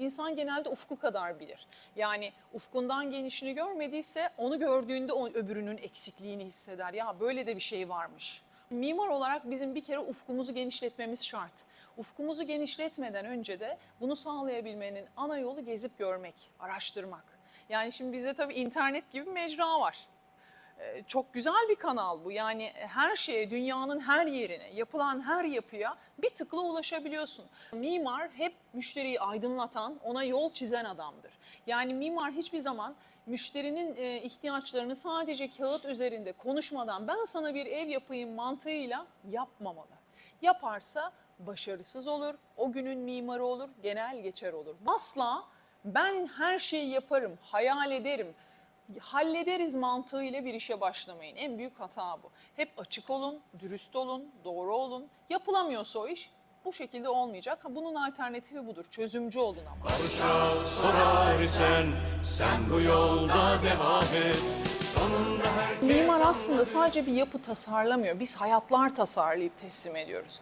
insan genelde ufku kadar bilir. Yani ufkundan genişini görmediyse onu gördüğünde o öbürünün eksikliğini hisseder. Ya böyle de bir şey varmış. Mimar olarak bizim bir kere ufkumuzu genişletmemiz şart. Ufkumuzu genişletmeden önce de bunu sağlayabilmenin ana yolu gezip görmek, araştırmak. Yani şimdi bizde tabii internet gibi mecra var. Ee, Çok güzel bir kanal bu. Yani her şeye, dünyanın her yerine, yapılan her yapıya bir tıkla ulaşabiliyorsun. Mimar hep müşteriyi aydınlatan, ona yol çizen adamdır. Yani mimar hiçbir zaman müşterinin e, ihtiyaçlarını sadece kağıt üzerinde konuşmadan ben sana bir ev yapayım mantığıyla yapmamalı. Yaparsa başarısız olur, o günün mimarı olur, genel geçer olur. Asla ben her şeyi yaparım, hayal ederim, hallederiz mantığıyla bir işe başlamayın. En büyük hata bu. Hep açık olun, dürüst olun, doğru olun. Yapılamıyorsa o iş bu şekilde olmayacak. Ha, Bunun alternatifi budur. Çözümcü olun ama. Barışa sorar isen sen bu yolda devam et. Sonunda herkes Mimar aslında sadece bir yapı tasarlamıyor. Biz hayatlar tasarlayıp teslim ediyoruz.